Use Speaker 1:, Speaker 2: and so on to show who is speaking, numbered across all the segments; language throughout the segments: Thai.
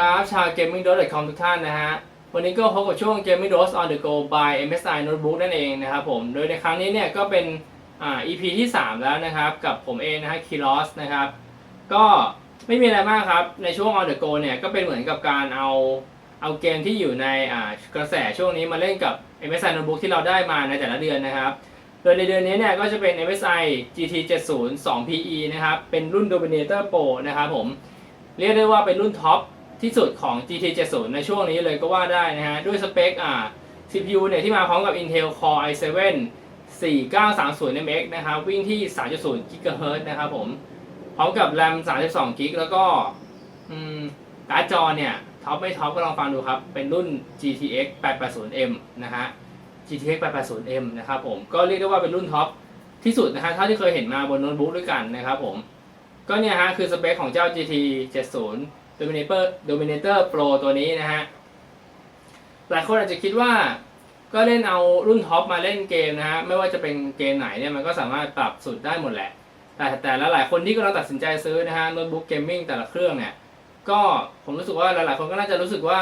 Speaker 1: ครับ ชาว gaming.com ทุกท่านนะฮะ วันนี้ก็พบกับช่วง gaming dose on the go by MSI Notebook นั่นเองนะครับผม โดยในครั้งนี้เนี่ยก็เป็นอ่า EP ที่ 3 แล้วนะครับ กับผมเองนะฮะ Kiros นะครับ ก็ไม่มีอะไรมากครับ ในช่วง on the go เนี่ยก็เป็นเหมือนกับการเอาเอาเกมที่อยู่ในอ่ากระแสช่วงนี้มาเล่นกับ MSI Notebook ที่เราได้มาในแต่ละเดือนนะครับ โดยในเดือนนี้เนี่ยก็จะเป็น MSI GT 70 2 PE นะครับ เป็นรุ่น Dominator Pro นะครับผม เรียกได้ว่าเป็นรุ่นท็อป ที่สุดของ GT 70ในช่วงนี้เลยก็ว่าได้นะฮะ ด้วยสเปคอ่า CPU เนี่ยที่มาพร้อมกับ Intel Core i7 4930MX นะครับ วิ่งที่ 3.0 GHz นะครับผม พร้อมกับ RAM 32 GB แล้วก็การ์ดจอเนี่ยท็อปไม่ท็อปก็ลองฟังดูครับ เป็นรุ่น GTX 880M นะฮะ GTX 880M นะครับผม ก็เรียกได้ว่าเป็นรุ่นท็อปที่สุดนะฮะเท่าที่เคยเห็นมาบนโน้ตบุ๊กด้วยกันนะครับผม ก็เนี่ยฮะคือสเปคของเจ้า GT 70 Dominator Dominator Pro ตัวนี้นะฮะ หลายคนอาจจะคิดว่าก็เล่นเอารุ่นท็อปมาเล่นเกมนะฮะ ไม่ว่าจะเป็นเกมไหนเนี่ยมันก็สามารถปรับสุดได้หมดแหละ แต่แต่ละหลายคนที่กำลังตัดสินใจซื้อนะฮะโน้ตบุ๊กเกมมิ่งแต่ละเครื่องเนี่ย ก็ผมรู้สึกว่าหลายๆคนก็น่าจะรู้สึกว่า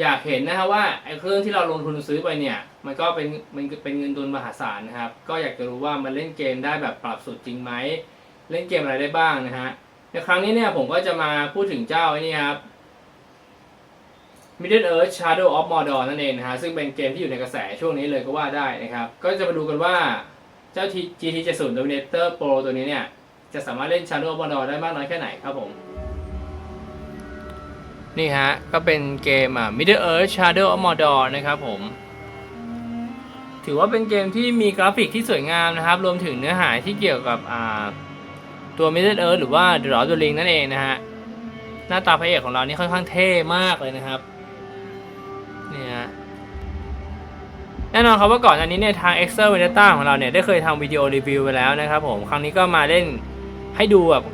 Speaker 1: อยากเห็นนะฮะว่าไอ้เครื่องที่เราลงทุนซื้อไปเนี่ย มันก็เป็นมันเป็นเงินทุนมหาศาลนะครับ ก็อยากจะรู้ว่ามันเล่นเกมได้แบบปรับสุดจริงไหมเล่นเกมอะไรได้บ้างนะฮะ ในครั้งนี้เนี่ยผมก็จะมาพูดถึงเจ้าไอ้นี่ครับ Middle Earth Shadow of Mordor นั่นเองนะฮะซึ่งเป็นเกมที่อยู่ในกระแสช่วงนี้เลยก็ว่าได้นะครับ ก็จะมาดูกันว่าเจ้า GT 70 Dominator Pro ตัวนี้เนี่ย จะสามารถเล่น Shadow of Mordor ได้มากน้อยแค่ไหนครับผม นี่ฮะ ก็เป็นเกมอะ Middle Earth Shadow of Mordor นะครับผม ถือว่าเป็นเกมที่มีกราฟิกที่สวยงามนะครับ รวมถึงเนื้อหาที่เกี่ยวกับอ่า ตัว Middle Earth หรือว่า The Lord of the Ring นั่นเองนะฮะ หน้าตาพระเอกของเรานี่ค่อนข้างเท่มากเลยนะครับนี่ฮะแน่นอนครับว่าก่อนอันนี้เนี่ยทาง e x e r v e n e t a ของเราเนี่ยได้เคยทำวิดีโอรีวิวไปแล้วนะครับผมครั้งนี้ก็มาเล่นให้ดูแบบ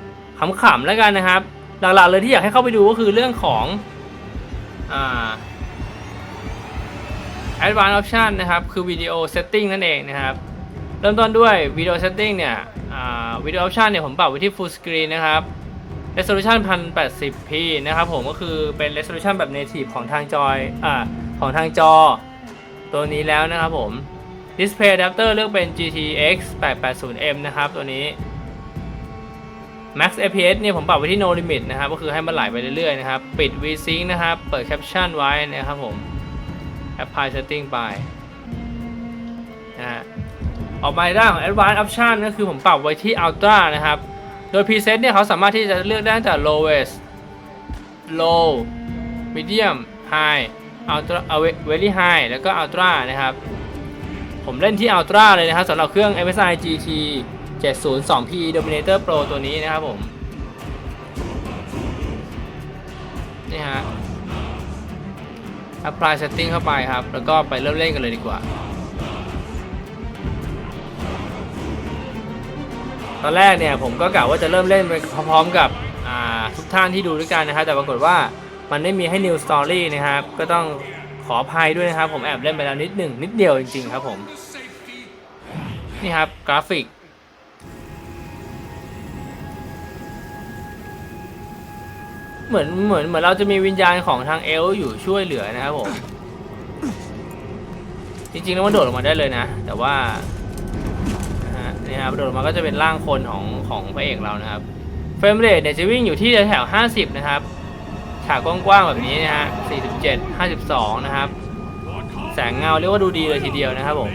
Speaker 1: ขำๆแล้วกันนะครับ หลักๆเลยที่อยากให้เข้าไปดูก็คือเรื่องของอ่า Advanced Option นะครับ คือวิดีโอ Setting นั่นเองนะครับ เริ่มต้นด้วยวิดีโอ Setting เนี่ย วิดีโอ Option เนี่ยผมปรับไว้ที่ Full Screen นะครับ Resolution 1080p นะครับผมก็คือเป็น Resolution แบบ Native ของทางจอยอ่าของทางจอ ตัวนี้แล้วนะครับผม Display Adapter เลือกเป็น GTX 880M นะครับตัวนี้ Max FPS เนี่ยผมปรับไว้ที่ No Limit นะครับ ก็คือให้มันไหลไปเรื่อยๆนะครับ ปิด VSync นะครับ เปิด Caption ไว้นะครับผม Apply Setting ไปนะฮะ ออกมาในด้านของ Advanced Option ก็คือผมปรับไว้ที่ Ultra นะครับ โดย Preset เนี่ยเขาสามารถที่จะเลือกได้ตั้งแต่ lowest low medium high ultra very high แล้วก็ ultra นะครับ ผมเล่นที่ ultra เลยนะครับสำหรับเครื่อง MSI GT 70 2P Dominator Pro ตัวนี้นะครับผมนี่ฮะ apply setting เข้าไปครับ แล้วก็ไปเริ่มเล่นกันเลยดีกว่า ตอนแรกเนี่ยผมก็กะว่าจะเริ่มเล่นไปพร้อมๆกับทุกท่านที่ดูด้วยกันนะครับแต่ปรากฏว่ามันไม่มีให้ new story นะครับ ก็ต้องขออภัยด้วยนะครับ ผมแอบเล่นไปแล้วนิดหนึ่งนิดเดียวจริงๆครับผม นี่ครับกราฟิก เหมือนเหมือนเหมือนเราจะมีวิญญาณของทางเอล์อยู่ช่วยเหลือนะครับผม จริงๆแล้วมันโดดลงมาได้เลยนะ แต่ว่า นี่ครับโดดลงมาก็จะเป็นร่างคนของของพระเอกเรานะครับเฟรมเรทเนี่ยจะวิ่งอยู่ที่แถว50 นะครับ ฉากกว้างๆแบบนี้นะฮะ47 52 นะครับ แสงเงาเรียกว่าดูดีเลยทีเดียวนะครับผม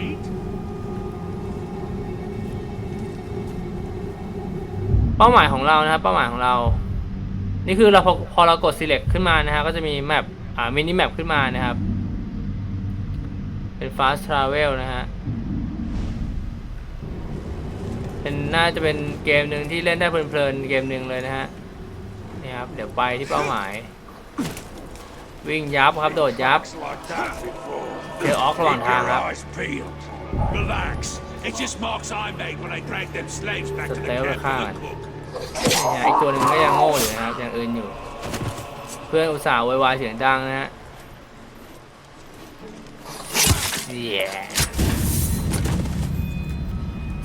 Speaker 1: เป้าหมายของเรานะครับ เป้าหมายของเรา นี่คือเราพอพอเรากด select ขึ้นมานะฮะก็จะมีแมปอ่ามินิแมปขึ้นมานะครับ เป็น fast travel นะฮะ เป็นน่าจะเป็นเกมหนึ่งที่เล่นได้เพลินๆเกมหนึ่งเลยนะฮะนี่ครับเดี๋ยวไปที่เป้าหมาย วิ่งยับครับโดดยับเจอออกระหว่างทางครับ
Speaker 2: eyes peeled. Relax. It just marks I made when I dragged them slaves back to the camp
Speaker 1: with
Speaker 2: for
Speaker 1: Khan.
Speaker 2: the cook.
Speaker 1: เนี่ยอีกตัวหนึ่งก็ยังโง่อยู่นะครับยังเอื่นอยู่ เพื่อนอุตส่าห์วยวายเสียงดังนะฮะเย้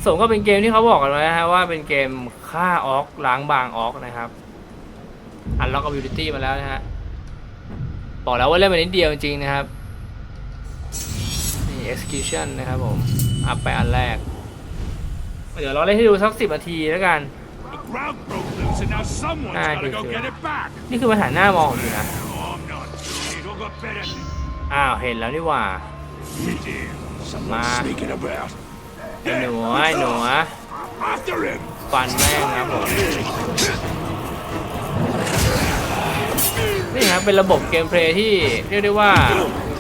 Speaker 1: สมก็เป็นเกมที่เขาบอกกันไว้นะฮะว่าเป็นเกมฆ่าออกล้างบางออกนะครับ อันล็อก ability มาแล้วนะฮะ บอกแล้วว่าเล่นมานิดเดียวจริงๆนะครับ นี่ execution นะครับผม อัพไปอันแรก เดี๋ยวเราเล่นให้ดูสักสิบนาทีแล้วกัน
Speaker 2: The ground broke loose and now someone's
Speaker 1: Ah,
Speaker 2: gotta go
Speaker 1: good,
Speaker 2: get
Speaker 1: good.
Speaker 2: it back.
Speaker 1: นี่คือมาถ่ายหน้ามองผมอยู่นะ
Speaker 2: Oh, I'm not doing it. I've got better things
Speaker 1: อ้าว เห็นแล้วนี่หว่า
Speaker 2: to do.
Speaker 1: ไอ้หนูไอ้หนู
Speaker 2: After him.
Speaker 1: ฟันแม่งครับผมนี่ครับเป็นระบบเกมเพลย์ที่เรียกได้ว่า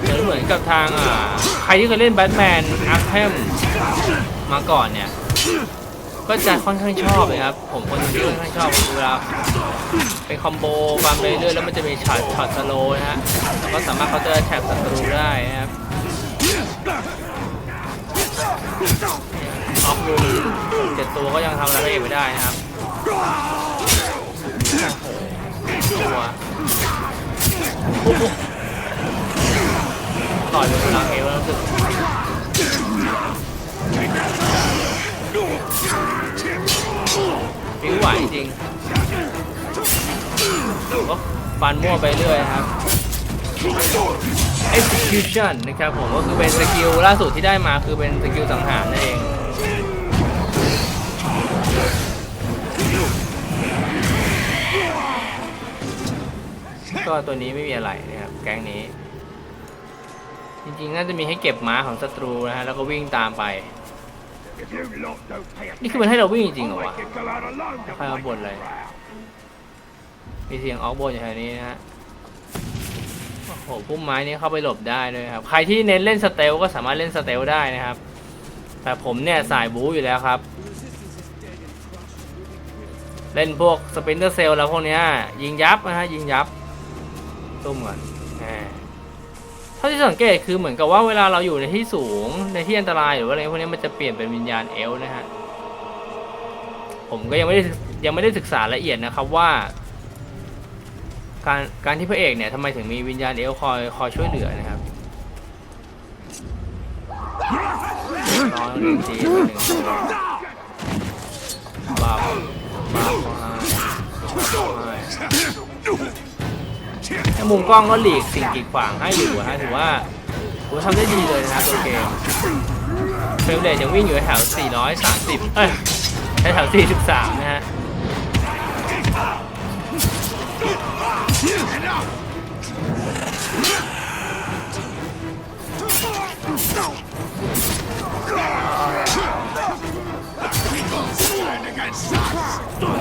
Speaker 1: เหมือนเหมือนกับทางอ่าใครที่เคยเล่นแบทแมนอาร์ h ฮมมาก่อนเนี่ย ก็จะค่อนข้างชอบเลยครับ ผมคนที่ค่อนข้างชอบเวลาเป็นคอมโบความไปเรื่อยแล้วมันจะมีช็อตช็อตสโลนะฮะแล้วก็สามารถเขาจะแท็บศัตรูได้นะครับ ออกรูเจ็ดตัวก็ยังทำอะไรพระเอกไม่ได้นะครับตัวต่อยเป็นพลังเอวแล้วรู้สึกผิวไหวจริงก็ฟันมั่วไปเรื่อยครับ execution นะครับผมก็คือเป็นสกิลล่าสุดที่ได้มาคือเป็นสกิลสังหารนั่นเอง ก็ตัวนี้ไม่มีอะไรนะครับ แก๊งนี้ จริงๆ น่าจะมีให้เก็บม้าของศัตรูนะฮะ แล้วก็วิ่งตามไป นี่คือมันให้เราวิ่งจริงเหรอวะใครมาบนอะไรมีเสียงออกบนอยู่แถวนี้นะฮะ โอ้โหพุ่มไม้นี่เข้าไปหลบได้ด้วยครับ ใครที่เน้นเล่นสเตลก็สามารถเล่นสเตลได้นะครับ แต่ผมเนี่ยสายบู๊อยู่แล้วครับเล่นพวกสปินเตอร์เซลแล้วพวกเนี้ยยิงยับนะฮะยิงยับ ตุ้มก่อนเท่าที่สังเกตคือเหมือนกับว่าเวลาเราอยู่ในที่สูงในที่อันตรายหรือว่าอะไรพวกนี้มันจะเปลี่ยนเป็นวิญญาณเอลนะฮะผมก็ยังไม่ได้ยังไม่ได้ศึกษาละเอียดนะครับว่า การการที่พระเอกเนี่ยทำไมถึงมีวิญญาณเอลคอยคอยช่วยเหลือนะครับรอหนึ่งทีหนึ่งทีบ้าบ้าเขา ถ้ามุมกล้องก็หลีกสิ่งกีดขวางให้อยู่นะฮะถือว่าถือว่าทำได้ดีเลยนะครับตัวเกมเฟรมเรทยังวิ่งอยู่แถว 430 เอ้ยแถว 43 นะฮะ execution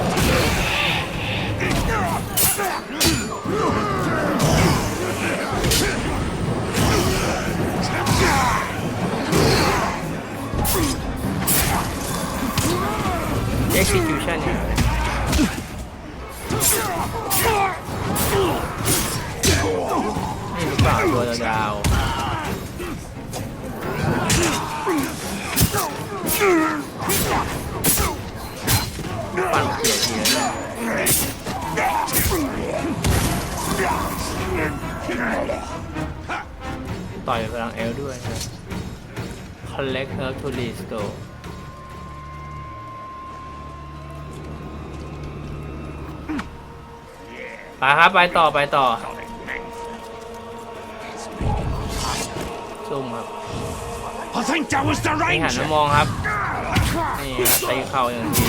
Speaker 1: เนี่ยนี่หรือเปล่าตัวยาวๆปั่นเขียทีนะต่อยพลังเอลด้วยนะ collect herb to restore ไปครับไปต่อไปต่อซุ่มครับ
Speaker 2: I think that was the
Speaker 1: นี่หัน
Speaker 2: ranger.
Speaker 1: มามองครับ นี่ครับตีเข่าอย่างที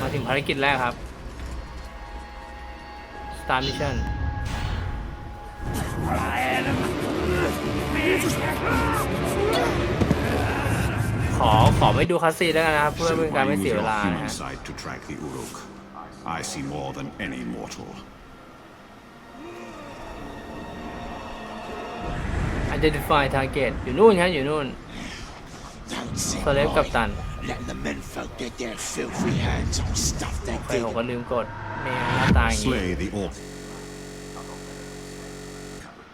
Speaker 1: มาถึงภารกิจแรกครับ Start Mission ขอขอไม่ดูคัสซีนแล้วกันนะครับเพื่อเป็นการไม่เสียเวลานะ
Speaker 3: human
Speaker 1: ฮะ
Speaker 3: side to track the Uruk. I see more than any mortal.
Speaker 1: Identify target อยู่นู่นครับอยู่นู่น
Speaker 4: Don't sit
Speaker 1: Select
Speaker 4: by,
Speaker 1: Captain.
Speaker 4: letting the menfolk get their filthy hands on stuff they
Speaker 1: ไปผม
Speaker 4: dig.
Speaker 1: ก็ลืมกดนี่ฮะหน้าตาอย่างนี้
Speaker 3: Slay the orc,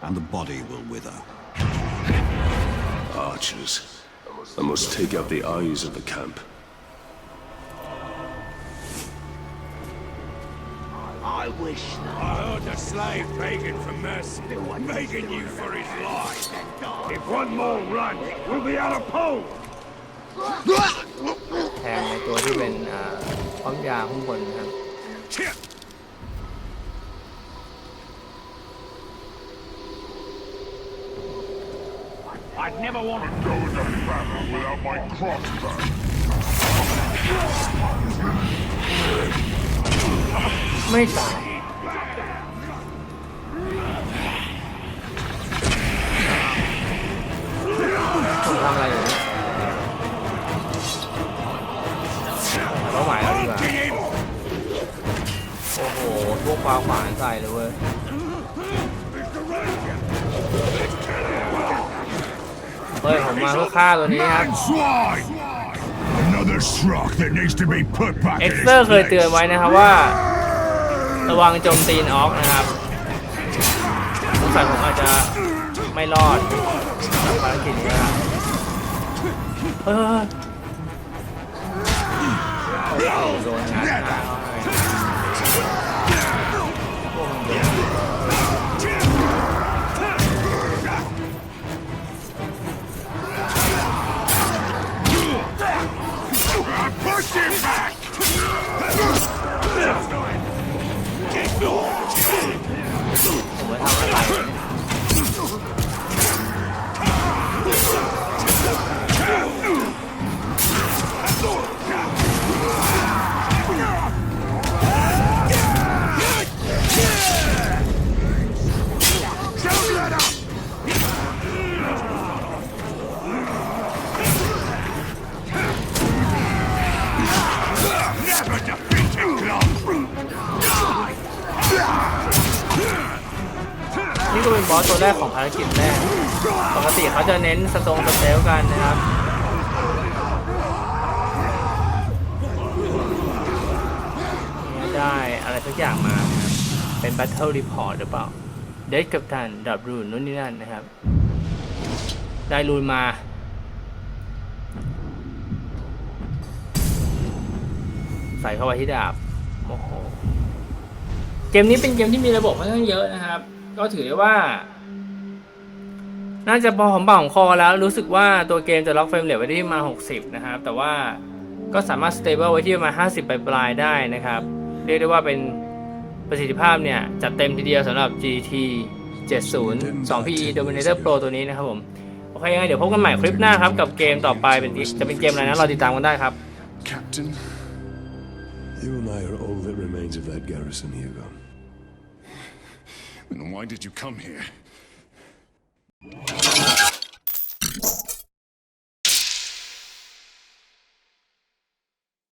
Speaker 3: and the body will wither.
Speaker 5: Archers. I must take out the eyes of the camp.
Speaker 4: I wish
Speaker 2: I heard the slave begging for mercy, begging you for his life. If one more runs, we'll be out of pole.
Speaker 1: แทงในตัวที่เป็นอ่าป้อมยาข้างบนนะครับ
Speaker 2: I'd never want to go into battle without my crossbow.
Speaker 1: ไม่ตายผมทำอะไรอยู่เนี่ยเป้าหมายเราดีกว่าโอ้โหพวกปลาขวานใส่เลยเว้ย ฮ้ยผมมาเพื่อฆ่าตัวนี้ครับ
Speaker 2: Slide! Another Srock that needs to be put back
Speaker 1: เอ็ก
Speaker 2: in
Speaker 1: เซอร์
Speaker 2: its
Speaker 1: เคยเตือน
Speaker 2: place.
Speaker 1: ไว้นะครับว่า ระวังโจมตีนออกนะครับสงสัยผมอาจจะไม่รอดกับภารกิจนี้ครับเฮ้ยโอ้โหโดนงัดหน้าเข้า นี่ก็เป็นบอสตัวแรกของภารกิจแรก ปกติเขาจะเน้นสตรงสเตลกันนะครับได้อะไรสักอย่างมานะครับเป็น Battle Report หรือเปล่า เดทกับทันดับรูนนู่นนี่นั่นนะครับ ได้รูนมาใส่เข้าไปที่ดาบ โอ้โห เกมนี้เป็นเกมที่มีระบบค่อนข้างเยอะนะครับ ก็ถือได้ว่า น่าจะพอหอมปากหอมคอแล้ว รู้สึกว่าตัวเกมจะล็อกเฟรมเรทไว้ที่ประมาณ60 นะครับ แต่ว่าก็สามารถสเตเบิลไว้ที่ประมาณ50 ปลายๆได้นะครับ เรียกได้ว่าเป็นประสิทธิภาพเนี่ย จัดเต็มทีเดียวสำหรับ GT 70 2PE Dominator Pro ตัวนี้นะครับผม โอเคงั้นเดี๋ยวพบกันใหม่คลิปหน้าครับ กับเกมต่อไปเป็นจะเป็นเกมอะไรนะรอติดตามกันได้ครับ
Speaker 5: Captain, you and I are all that remains of that garrison, Hugo.
Speaker 3: Then why did you come here?